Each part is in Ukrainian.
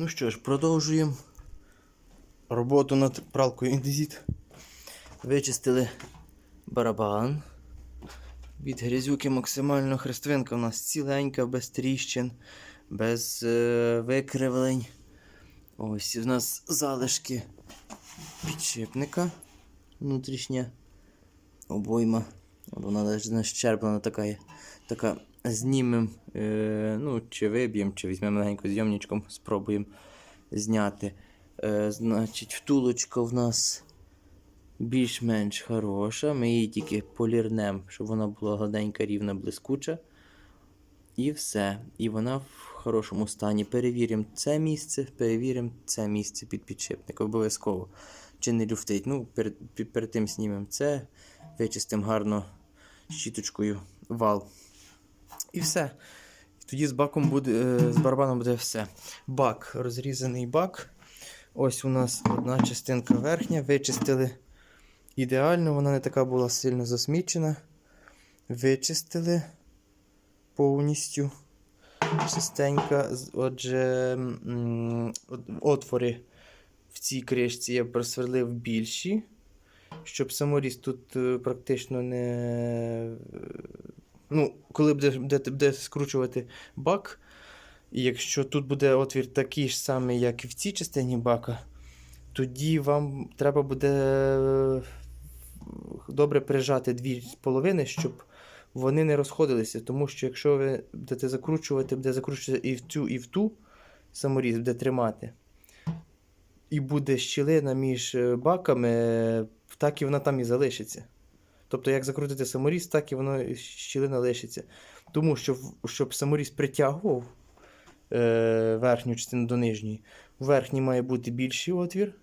Ну що ж, продовжуємо роботу над пралкою індезіт. Вичистили барабан. Від грязюки максимально хрестовинка у нас ціленька, без тріщин, без е, викривлень. Ось у нас залишки підшипника внутрішня обойма. Вона навіть нащерблена така є. Така знімемо, е, ну, чи виб'ємо, чи візьмемо легенько зйомничком, спробуємо зняти. Е, значить, втулочка в нас більш-менш хороша. Ми її тільки полірнемо, щоб вона була гладенька, рівна, блискуча. І все. І вона в хорошому стані. Перевіримо це місце, перевіримо це місце під підшипник. Обов'язково. Чи не люфтить. Ну, перед, перед тим знімемо це, вичистимо гарно щіточкою вал. І все. Тоді з баком буде, е, з барабаном буде все. Бак, розрізаний бак. Ось у нас одна частинка верхня, вичистили ідеально, вона не така була сильно засмічена. Вичистили повністю чистенька. Отже, отвори в цій кришці я просверлив більші, щоб саморіз тут е, практично не. Ну, коли буде, буде, буде скручувати бак, і якщо тут буде отвір такий ж самий, як і в цій частині бака, тоді вам треба буде е, добре прижати дві половини, щоб вони не розходилися. Тому що якщо ви будете закручувати, буде закручувати і в цю, і в ту саморіз буде тримати. І буде щілина між е, баками, е, так і вона там і залишиться. Тобто, як закрутити саморіз, так і воно щілина лишиться. Тому що, щоб саморіз притягував е, верхню частину до нижньої, в верхній має бути більший отвір,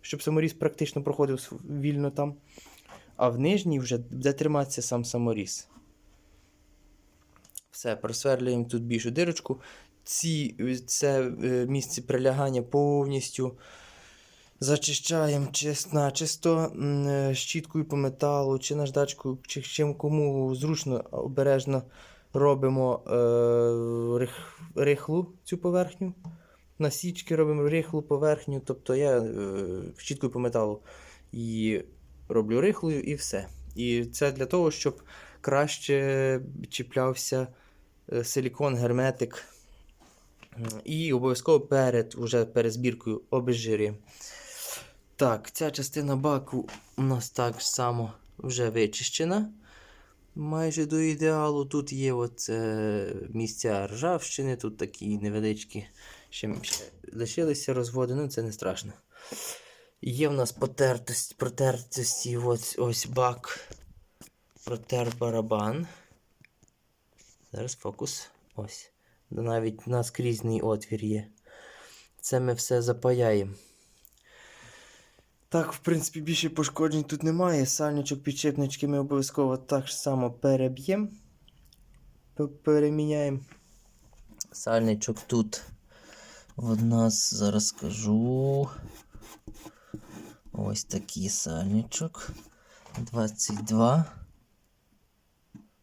щоб саморіз практично проходив вільно там. А в нижній вже буде триматися сам саморіз. Все, просверлюємо тут більшу дирочку. Ці, це е, місце прилягання повністю зачищаємо чис- начисто е, щіткою по металу, чи наждачкою, чи чим кому зручно, обережно робимо е, рих, рихлу цю поверхню. Насічки робимо рихлу поверхню. Тобто я е, щіткою по металу і роблю рихлою і все. І це для того, щоб краще чіплявся е, силікон, герметик. І обов'язково перед, уже перед збіркою обезжирюємо. Так, ця частина баку у нас так само вже вичищена. Майже до ідеалу. Тут є от, е, місця ржавчини, тут такі невеличкі ще, ще лишилися розводи, ну це не страшно. Є в нас потертості, протертості, ось, ось бак. Протер барабан. Зараз фокус. Ось. Навіть наскрізний отвір є. Це ми все запаяємо. Так, в принципі, більше пошкоджень тут немає. Сальничок, підшипнички ми обов'язково так само переб'ємо. Переміняємо. Сальничок тут в нас зараз скажу. Ось такий сальничок. 22.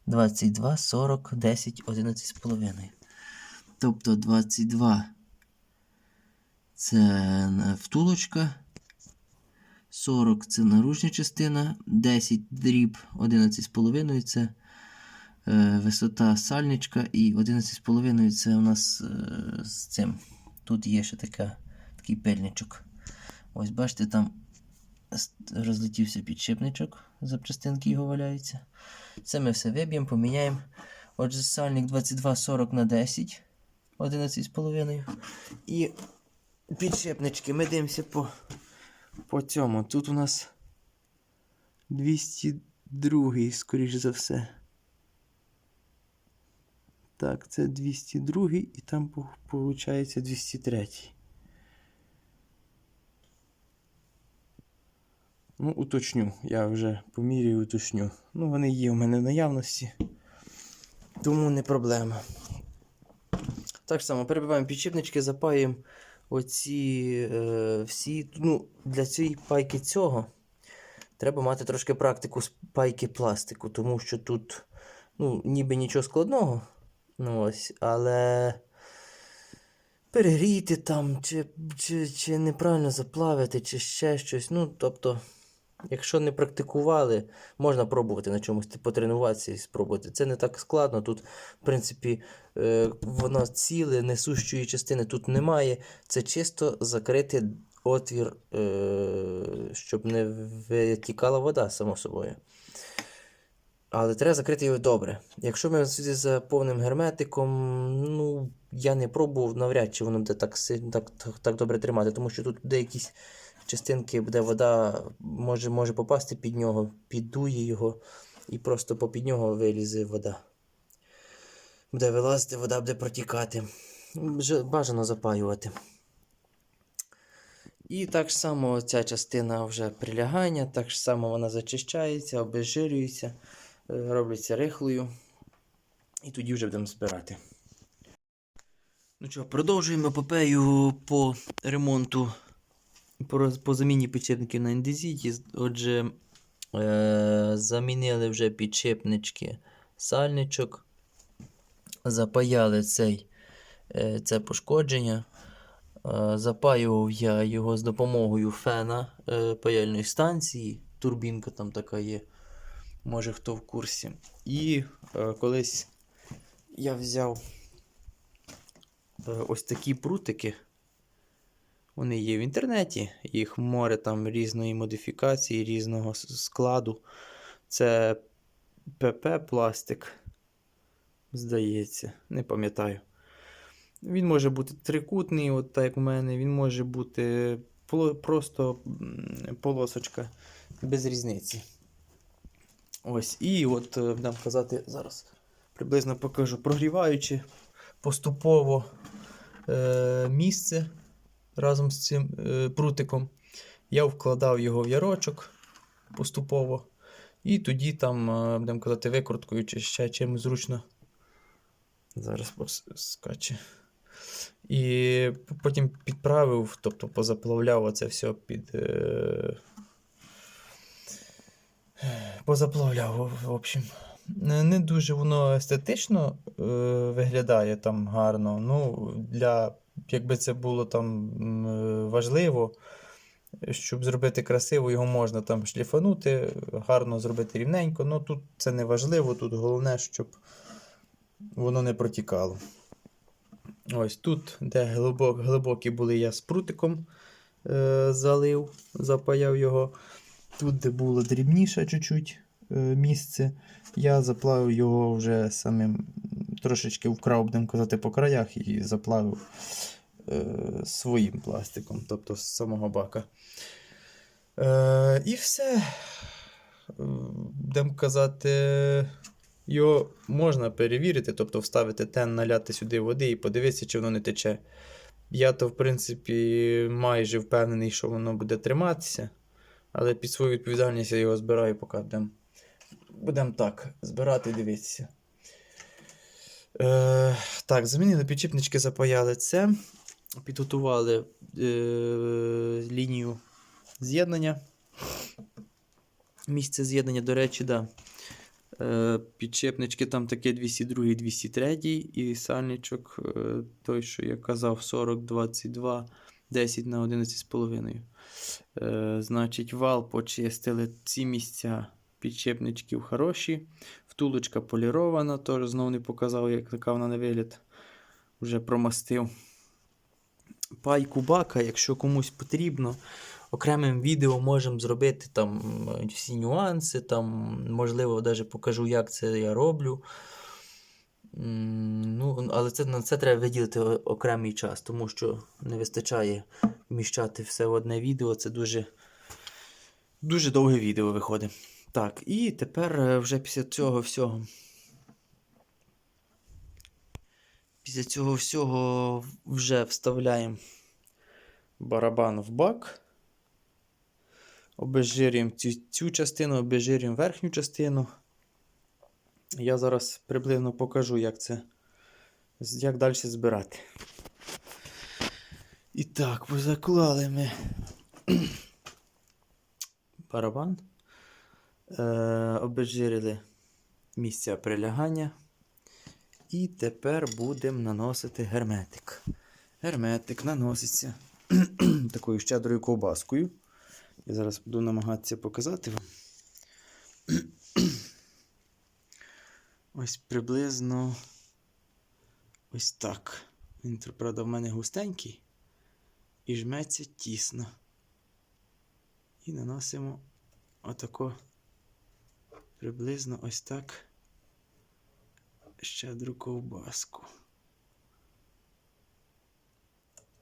22, 40, 10, 11 з половиною. Тобто 22 це е, втулочка. 40 це наружня частина, 10 дріб, 11,5 це е, висота сальничка і 11,5 це у нас е, з цим. Тут є ще така, такий пельничок. Ось бачите, там розлетівся підшипничок, запчастинки його валяються. Це ми все виб'ємо, поміняємо. Отже, сальник 22,40 на 10, 11,5. І підшипнички ми дивимося по по цьому. Тут у нас 202, скоріш за все. Так, це 202 і там виходить 203. Ну, уточню. Я вже поміряю, уточню. Ну, вони є у мене в наявності. Тому не проблема. Так само перебиваємо підшипнички, запаюємо оці е, всі. Ну, для цієї пайки цього треба мати трошки практику з пайки пластику, тому що тут ну, ніби нічого складного. Ну, ось, але перегріти там, чи, чи, чи неправильно заплавити, чи ще щось. Ну, тобто, якщо не практикували, можна пробувати на чомусь потренуватися і спробувати. Це не так складно. Тут, в принципі, е, воно ціле, несущої частини тут немає. Це чисто закрити отвір, е, щоб не витікала вода, само собою. Але треба закрити його добре. Якщо ми сюди за повним герметиком, ну, я не пробував, навряд чи воно буде так, так, так, так добре тримати, тому що тут буде частинки, де вода може, може попасти під нього, піддує його, і просто попід нього вилізе вода. Буде вилазити, вода буде протікати. Бажано запаювати. І так само ця частина вже прилягання, так само вона зачищається, обезжирюється, е, робиться рихлою. І тоді вже будемо збирати. Ну що, продовжуємо епопею по ремонту, по, по заміні підшипників на індезіті. Отже, е- замінили вже підшипнички сальничок, запаяли цей, е- це пошкодження. Е, Запаював я його з допомогою фена е, паяльної станції. Турбінка там така є. Може хто в курсі. І е, колись я взяв е, ось такі прутики. Вони є в інтернеті, їх море там різної модифікації, різного складу. Це ПП пластик. Здається, не пам'ятаю. Він може бути трикутний, от так як у мене, він може бути просто полосочка без різниці. Ось, і от е, будемо казати, зараз приблизно покажу, прогріваючи поступово е, місце разом з цим е, прутиком, я вкладав його в ярочок поступово. І тоді там, е, будемо казати, викруткою чи ще чим зручно. Зараз скаче. І потім підправив, тобто позаплавляв оце все під. Е... Позаплавляв, в- общем. Не дуже воно естетично е, виглядає там гарно. Ну, для, якби це було там е, важливо, щоб зробити красиво, його можна там шліфанути, гарно зробити рівненько. Ну тут це не важливо, тут головне, щоб воно не протікало. Ось тут, де глибок, глибокі були, я з прутиком е, залив, запаяв його. Тут, де було дрібніше чуть-чуть місце, я заплавив його вже самим трошечки вкрав, будемо казати, по краях і заплавив е, своїм пластиком, тобто з самого бака. Е, і все. Е, Будемо казати, його можна перевірити, тобто вставити тен, наляти сюди води і подивитися, чи воно не тече. Я то, в принципі, майже впевнений, що воно буде триматися. Але під свою відповідальність я його збираю, поки будемо так збирати і дивитися. Е, так, замінили підчіпнички, запаяли це. Підготували е, лінію з'єднання. Місце з'єднання, до речі, да. Е, підчепнички там таке 202, 203 і сальничок, е, той, що я казав, 40, 22, 10 на 11,5. Е, значить, вал почистили ці місця підчепничків хороші. Втулочка полірована, теж знову не показав, як така вона на вигляд. Вже промастив. Пайку бака, якщо комусь потрібно, окремим відео можемо зробити там всі нюанси, там, можливо, навіть покажу, як це я роблю. Ну, але це, на це треба виділити окремий час, тому що не вистачає вміщати все в одне відео. Це дуже, дуже довге відео виходить. Так, і тепер е, вже після цього всього. Після цього всього вже вставляємо барабан в бак. Обезжирюємо цю, цю частину, обезжирюємо верхню частину. Я зараз приблизно покажу, як це, як далі збирати. І так, позаклали ми барабан. Е, обезжирили місця прилягання. І тепер будемо наносити герметик. Герметик наноситься такою щедрою ковбаскою. Я зараз буду намагатися показати вам. Ось приблизно ось так. Він, правда, в мене густенький і жметься тісно. І наносимо отако приблизно ось так щедру ковбаску.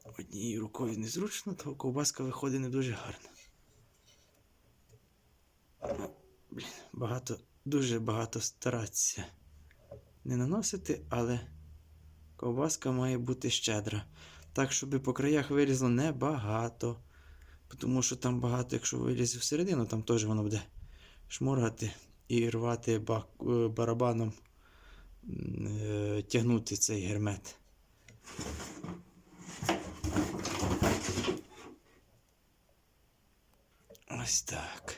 Однією рукою незручно, то ковбаска виходить не дуже гарно. Ну, Блін, багато, дуже багато старатися не наносити, але ковбаска має бути щедра. Так, щоб по краях вилізло небагато. Тому що там багато, якщо вилізе всередину, там теж воно буде шморгати і рвати е, барабаном, е, тягнути цей гермет. Ось так.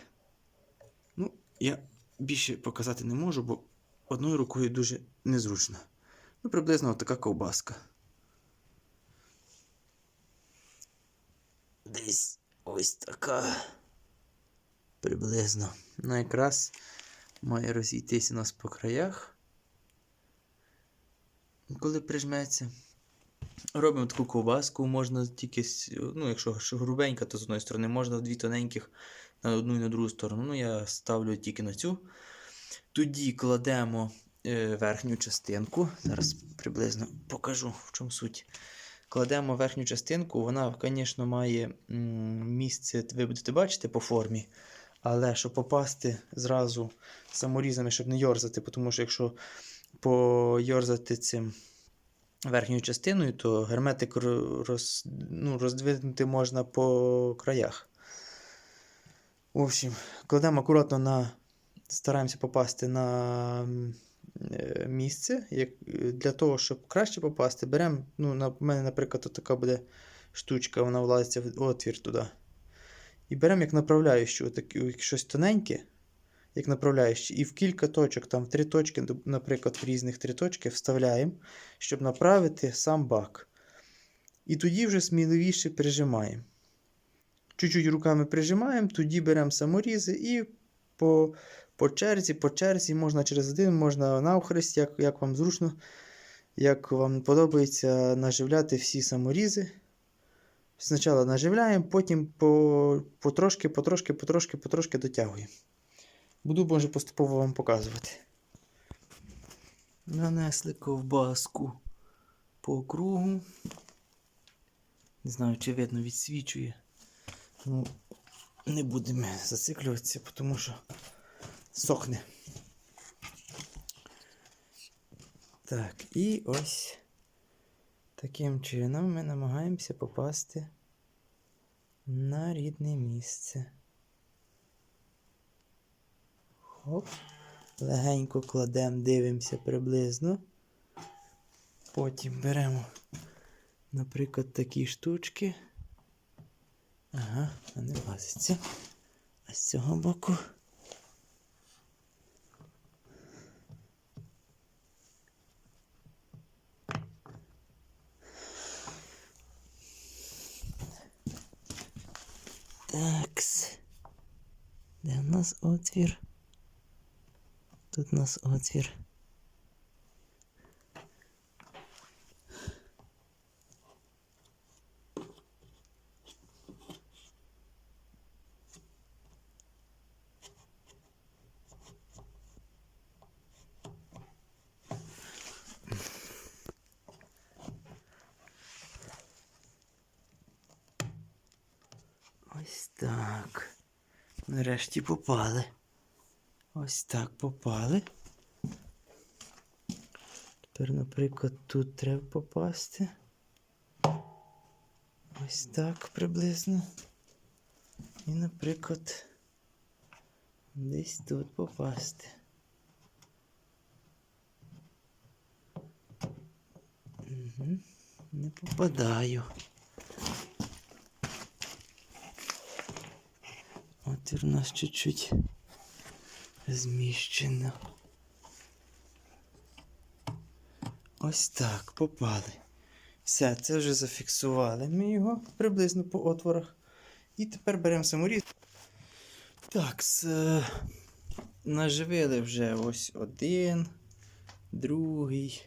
Ну, я більше показати не можу, бо одною рукою дуже незручно. Ну, приблизно така ковбаска. Десь ось така. Приблизно. Ну, якраз має розійтися у нас по краях. Коли прижметься. Робимо таку ковбаску, можна тільки, ну, якщо грубенька, то з одної сторони, можна дві тоненьких на одну і на другу сторону. Ну, я ставлю тільки на цю. Тоді кладемо е, верхню частинку. Зараз приблизно покажу, в чому суть. Кладемо верхню частинку, вона, звісно, має місце, ви будете бачити по формі. Але щоб попасти зразу саморізами, щоб не йорзати, тому що якщо пойорзати цим верхньою частиною, то герметик ро- роз, ну, роздвинути можна по краях. В общем, кладемо акуратно на. Стараємося попасти на е, місце. Як, для того, щоб краще попасти, беремо. Ну, на в мене, наприклад, така буде штучка, вона влазиться в отвір туди. І беремо як направляючу, отак, як щось тоненьке, як направляюче, і в кілька точок, там в три точки, наприклад, в різних три точки вставляємо, щоб направити сам бак. І тоді вже сміливіше прижимаємо. Чуть-чуть руками прижимаємо, тоді беремо саморізи і по, по черзі, по черзі, можна через один, можна навхрест, як, як вам зручно, як вам подобається наживляти всі саморізи. Спочатку наживляємо, потім по, потрошки, потрошки, потрошки, потрошки дотягуємо. Буду, може, поступово вам показувати. Нанесли ковбаску по кругу. Не знаю, чи видно відсвічує. Ну, не будемо зациклюватися, тому що сохне. Так, і ось таким чином ми намагаємося попасти на рідне місце. Хоп. Легенько кладемо, дивимося приблизно. Потім беремо, наприклад, такі штучки. Ага, не влазиться. А з цього боку. Такс. Де в нас отвір? Тут у нас отвір. Ось так. Нарешті попали. Ось так попали. Тепер, наприклад, тут треба попасти. Ось так приблизно. І, наприклад, десь тут попасти. Угу. Не попадаю. От у нас чуть-чуть зміщено. Ось так попали. Все, це вже зафіксували ми його приблизно по отворах. І тепер беремо саморіз. Так, с, наживили вже ось один, другий,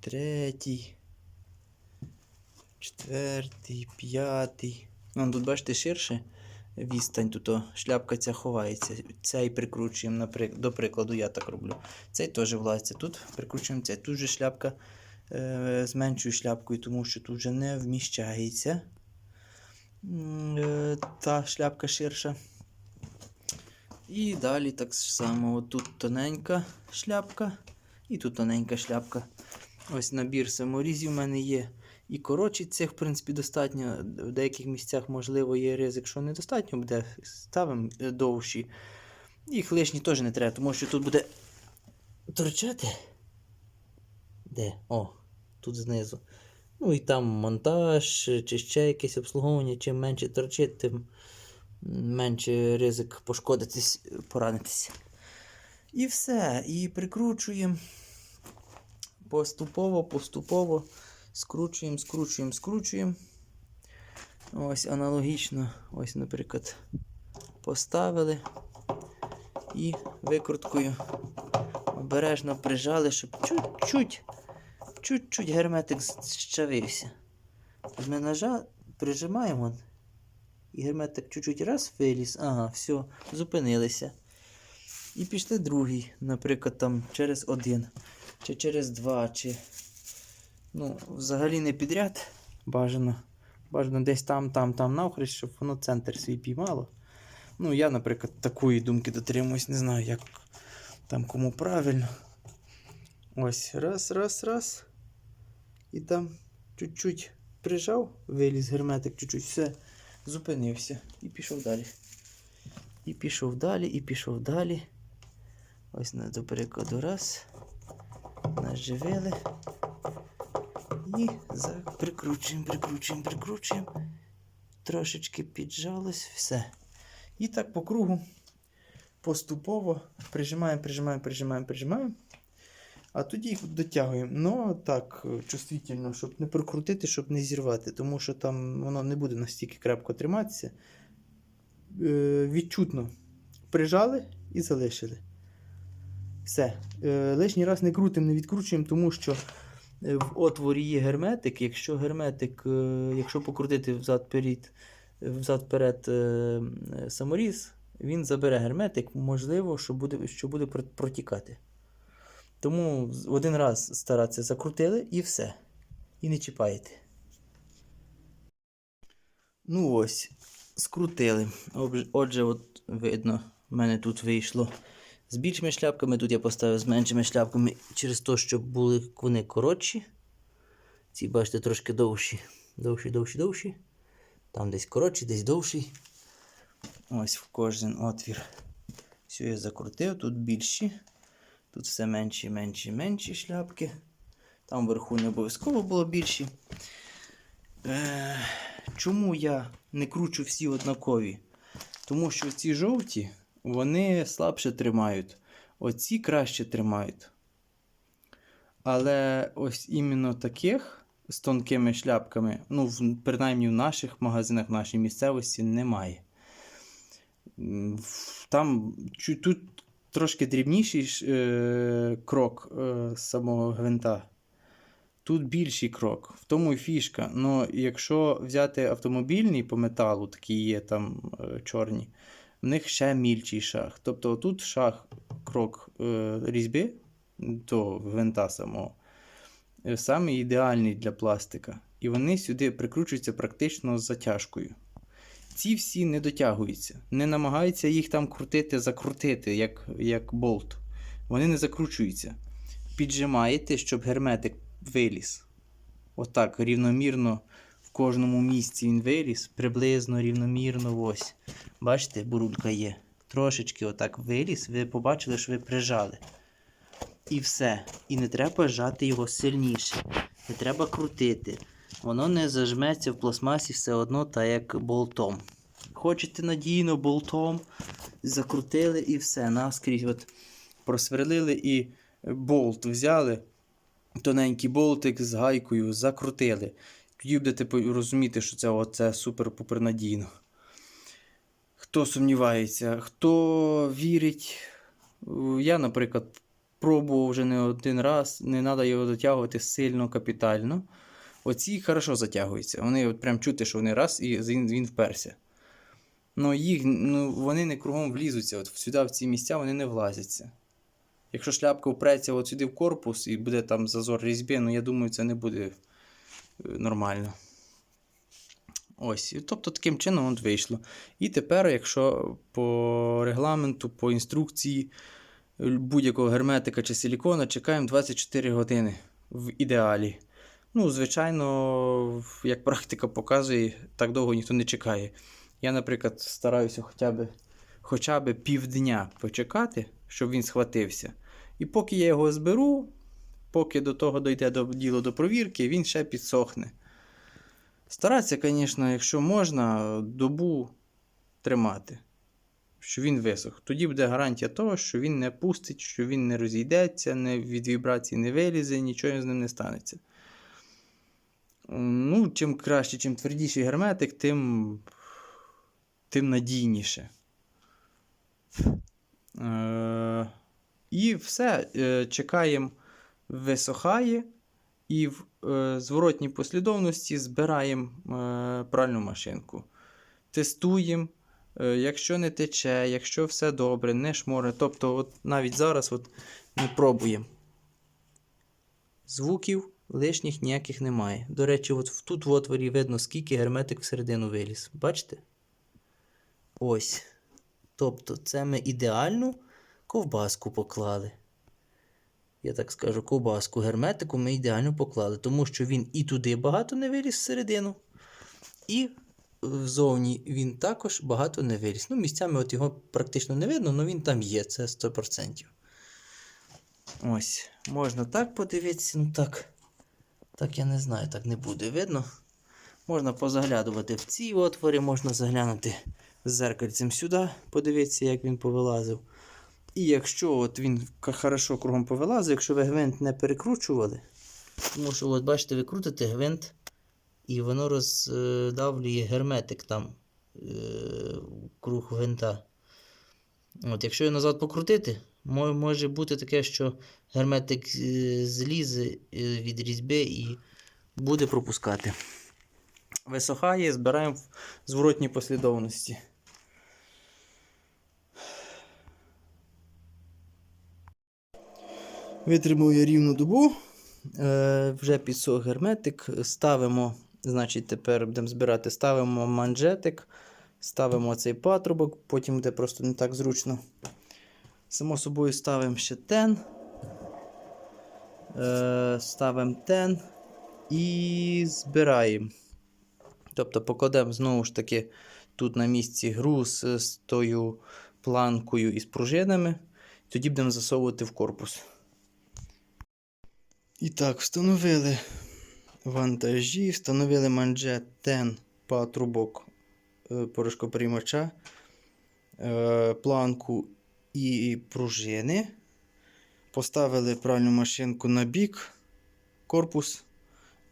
третій, четвертий, п'ятий. Вон тут, бачите, ширше відстань, тут шляпка ця ховається. Цей прикручуємо, до прикладу, я так роблю. Цей теж влазиться. Тут прикручуємо цей. Тут же шляпка е, з меншою шляпкою, тому що тут вже не вміщається. Е, та шляпка ширша. І далі так само. Тут тоненька шляпка, і тут тоненька шляпка. Ось набір саморізів в мене є. І коротші цих, в принципі, достатньо. В деяких місцях, можливо, є ризик, що недостатньо буде. Ставимо е, довші. Їх лишні теж не треба, тому що тут буде торчати. Де? О, тут знизу. Ну і там монтаж, чи ще якесь обслуговування. Чим менше торчить, тим менше ризик пошкодитись, поранитися. І все. І прикручуємо поступово, поступово. Скручуємо, скручуємо, скручуємо. Ось аналогічно, ось, наприклад, поставили і викруткою обережно прижали, щоб чуть-чуть, чуть-чуть герметик щавився. Ми нажали, прижимаємо, і герметик чуть-чуть раз виліз, ага, все, зупинилися. І пішли другий, наприклад, там через один, чи через два, чи. Ну, взагалі не підряд. Бажано. Бажано десь там, там, там навхрест, щоб воно центр свій піймало. Ну, я, наприклад, такої думки дотримуюсь, не знаю, як там кому правильно. Ось, раз, раз, раз. І там чуть-чуть прижав, виліз герметик, чуть-чуть, все, зупинився і пішов далі. І пішов далі, і пішов далі. Ось до прикладу раз. Наживили. І прикручуємо, прикручуємо, прикручуємо. Трошечки піджалось, все. І так по кругу поступово прижимаємо, прижимаємо, прижимаємо, прижимаємо. А тоді їх дотягуємо. Ну так, е, чувствительно, щоб не прокрутити, щоб не зірвати, тому що там воно не буде настільки крепко триматися. Е, відчутно прижали і залишили. Все. Е, лишній раз не крутимо, не відкручуємо, тому що в отворі є герметик. Якщо герметик, е, якщо покрутити взад-перед, взад-перед е, саморіз, він забере герметик, можливо, що буде, що буде протікати. Тому один раз старатися закрутили і все. І не чіпаєте. Ну ось, скрутили. Отже, от видно, в мене тут вийшло з більшими шляпками. Тут я поставив з меншими шляпками через те, щоб були вони коротші. Ці, бачите, трошки довші. Довші, довші, довші. Там десь коротші, десь довший. Ось в кожен отвір. Все я закрутив, тут більші. Тут все менші, менші, менші шляпки. Там вверху не обов'язково було більші. Е, чому я не кручу всі однакові? Тому що ці жовті, вони слабше тримають. Оці краще тримають. Але ось іменно таких з тонкими шляпками, ну, в- принаймні в наших магазинах, в нашій місцевості немає. Там тут трошки дрібніший е, крок е, самого гвинта. Тут більший крок, в тому і фішка. Ну, якщо взяти автомобільний по металу, такі є там е, чорні, в них ще мільчий шаг. Тобто тут шаг крок е, різьби до гвинта самого. е, Саме ідеальний для пластика. І вони сюди прикручуються практично з затяжкою. Ці всі не дотягуються. Не намагаються їх там крутити, закрутити, як, як болт. Вони не закручуються. Піджимаєте, щоб герметик виліз. Отак, рівномірно кожному місці він виліз, приблизно рівномірно ось. Бачите, бурулька є. Трошечки отак виліз, ви побачили, що ви прижали. І все. І не треба жати його сильніше. Не треба крутити. Воно не зажметься в пластмасі все одно, так як болтом. Хочете надійно болтом, закрутили і все. Наскрізь от просверлили і болт взяли. тоненький болтик з гайкою, закрутили. Тоді будете по- розуміти, що це оце супер-пупер надійно. Хто сумнівається, хто вірить. Я, наприклад, пробував вже не один раз, не треба його дотягувати сильно капітально. Оці хорошо затягуються. Вони от прям чути, що вони раз і він, вперся. Ну, їх, ну, вони не кругом влізуться. От сюди, в ці місця, вони не влазяться. Якщо шляпка впреться от сюди в корпус і буде там зазор різьби, ну я думаю, це не буде нормально. Ось. Тобто таким чином от вийшло. І тепер, якщо по регламенту, по інструкції будь-якого герметика чи силікона, чекаємо 24 години в ідеалі. Ну, звичайно, як практика показує, так довго ніхто не чекає. Я, наприклад, стараюся хоча б, хоча б півдня почекати, щоб він схватився. І поки я його зберу, поки до того дійде до діло до провірки, він ще підсохне. Старатися, звісно, якщо можна, добу тримати, щоб він висох. Тоді буде гарантія того, що він не пустить, що він не розійдеться, не від вібрацій не вилізе, нічого з ним не станеться. Ну, чим краще, чим твердіший герметик, тим, тим надійніше. Е, і все. Е, чекаємо, висохає, і в е, зворотній послідовності збираємо е, пральну машинку. Тестуємо. Е, якщо не тече, якщо все добре, не шморе. Тобто, от навіть зараз от ми пробуємо. Звуків лишніх ніяких немає. До речі, от тут в отворі видно, скільки герметик всередину виліз. Бачите? Ось. Тобто, це ми ідеальну ковбаску поклали. Я так скажу, ковбаску герметику ми ідеально поклали, тому що він і туди багато не виліз всередину, і ззовні він також багато не виліз. Ну, місцями от його практично не видно, але він там є, це 100%. Ось, можна так подивитися, ну так. Так я не знаю, так не буде видно. Можна позаглядувати в ці отвори, можна заглянути з зеркальцем сюди, подивитися, як він повилазив. І якщо от він хорошо кругом повилазив, якщо ви гвинт не перекручували, тому що, от бачите, ви крутите гвинт, і воно роздавлює герметик там е, круг гвинта. От, якщо його назад покрутити, може бути таке, що герметик е, злізе е, від різьби і буде пропускати. Висохає, збираємо в зворотній послідовності. Витримав рівну добу. Е, вже підсох герметик. Ставимо, значить, тепер будемо збирати, ставимо манжетик, ставимо цей патрубок, потім буде просто не так зручно. Само собою ставимо ще тен. Е, ставимо тен і збираємо. Тобто покладемо знову ж таки тут на місці груз з тою планкою і з пружинами. Тоді будемо засовувати в корпус. І так, встановили вантажі, встановили манжет тен патрубок е, порошкоприймача, е, планку і пружини. Поставили пральну машинку на бік, корпус.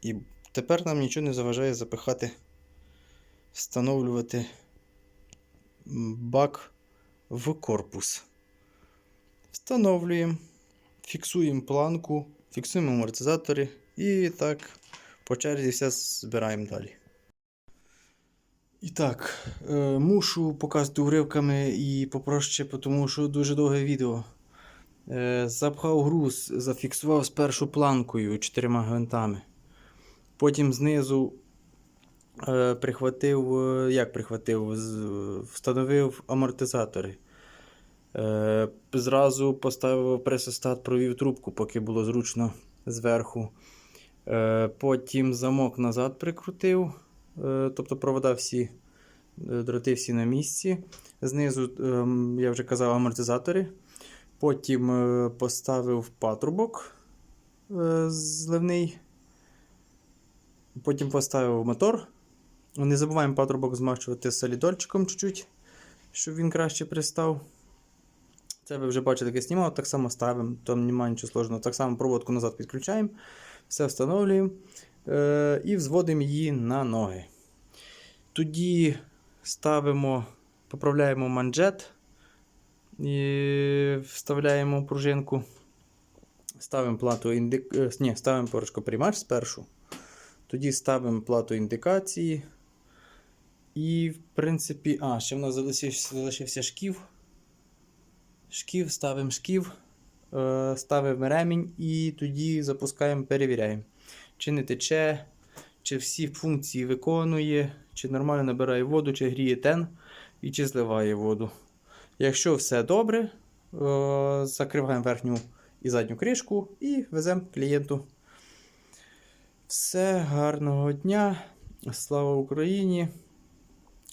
І тепер нам нічого не заважає запихати, встановлювати бак в корпус. Встановлюємо, фіксуємо планку, фіксуємо амортизатори і так по черзі все збираємо далі. І так, е, мушу показати уривками і попроще, тому що дуже довге відео. Е, запхав груз, зафіксував спершу планкою чотирма гвинтами. Потім знизу е, прихватив, як прихватив, встановив амортизатори. Е, зразу поставив пресостат, провів трубку, поки було зручно зверху. Е, потім замок назад прикрутив, е, тобто провода всі, е, дроти всі на місці. Знизу, ем, я вже казав, амортизатори. Потім е, поставив патрубок е, зливний. Потім поставив мотор. Не забуваємо патрубок змащувати солідольчиком чуть-чуть, щоб він краще пристав. Це ви вже бачили, як я знімав, так само ставимо, там немає нічого сложного. Так само проводку назад підключаємо, все встановлюємо е, і взводимо її на ноги. Тоді ставимо, поправляємо манжет, і вставляємо пружинку, ставимо плату індик... е, Ні, ставимо порошкоприймач спершу. Тоді ставимо плату індикації. І, в принципі, а, ще в нас залишився, залишився шків. Шків, ставимо шків, е, ставимо ремінь і тоді запускаємо, перевіряємо. Чи не тече, чи всі функції виконує, чи нормально набирає воду, чи гріє тен і чи зливає воду. Якщо все добре, е, закриваємо верхню і задню кришку і веземо клієнту. Все, гарного дня. Слава Україні!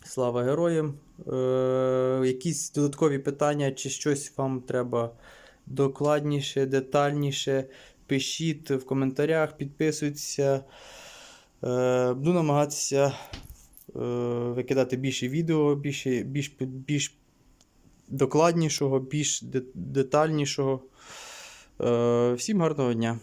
Слава героям! Е, якісь додаткові питання, чи щось вам треба докладніше, детальніше, пишіть в коментарях, підписуйтеся. Е, буду намагатися е, викидати більше відео, більше, більш, більш докладнішого, більш детальнішого. Е, всім гарного дня!